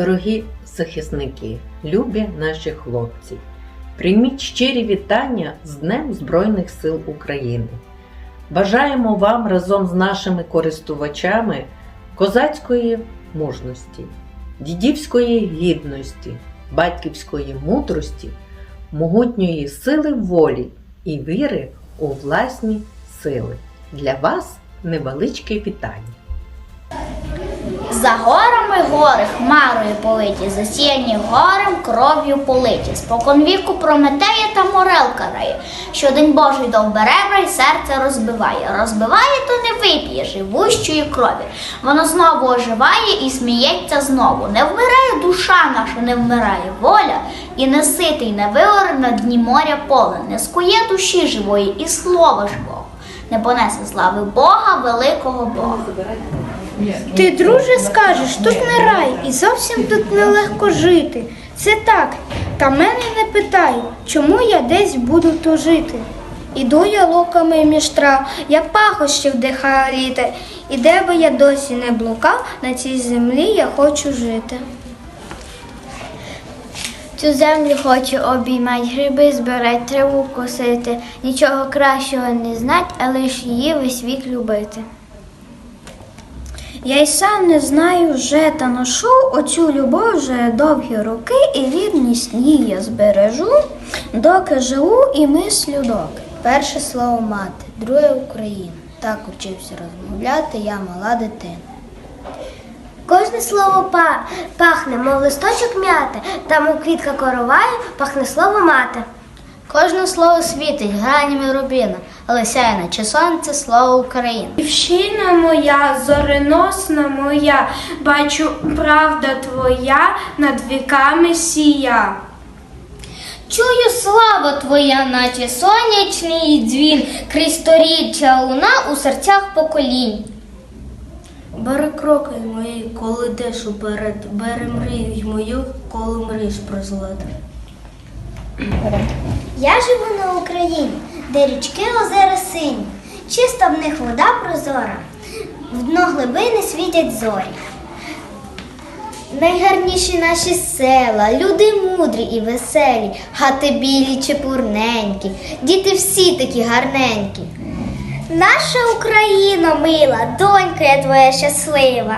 Дорогі захисники, любі наші хлопці, прийміть щирі вітання з Днем Збройних сил України. Бажаємо вам разом з нашими користувачами козацької мужності, дідівської гідності, батьківської мудрості, могутньої сили волі і віри у власні сили. Для вас невеличке вітання. За горами гори хмарою политі, засіяні горем кров'ю политі. Спокон віку Прометея та Морел карає, що день Божий довберебра й серце розбиває. Розбиває, то не вип'є живущої крові. Воно знову оживає і сміється знову. Не вмирає душа наша, не вмирає воля, і не ситий, не виоре на дні моря поле, не скує душі живої і слова живого. Не понесе слави Бога, великого Бога. Ти, друже, скажеш, тут не рай, і зовсім тут нелегко жити. Це так, та мене не питай, чому я десь буду то жити. Іду я луками між трав, як пахощі вдихаю літа, і де би я досі не блукав, на цій землі я хочу жити. Цю землю хочу обіймать, гриби збирать, траву косити. Нічого кращого не знать, а лиш її весь вік любити. Я й сам не знаю вже та ношу оцю любов вже довгі роки, і рідність її я збережу, доки живу і мислю доки. Перше слово мати, друге Україна. Так учився розмовляти я мала дитина. Кожне слово па- пахне, мов листочок м'яти, там у квітка короває, пахне слово мати. Кожне слово світить гранями рубіна, але сяє наче сонце слово Україна. Дівчина моя, зореносна моя, бачу, правда твоя над віками сія. Чую слава твоя, наче сонячний дзвін, крізь сторіччя луна у серцях поколінь. Бери кроки мої, коли йдеш уперед, бери мрію мою, коли мрієш про злет. Я живу на Україні, де річки озера сині, чиста в них вода прозора, в дно глибини світять зорі. Найгарніші наші села, люди мудрі і веселі, хати білі чепурненькі, діти всі такі гарненькі. Наша Україна мила, донька я твоя щаслива.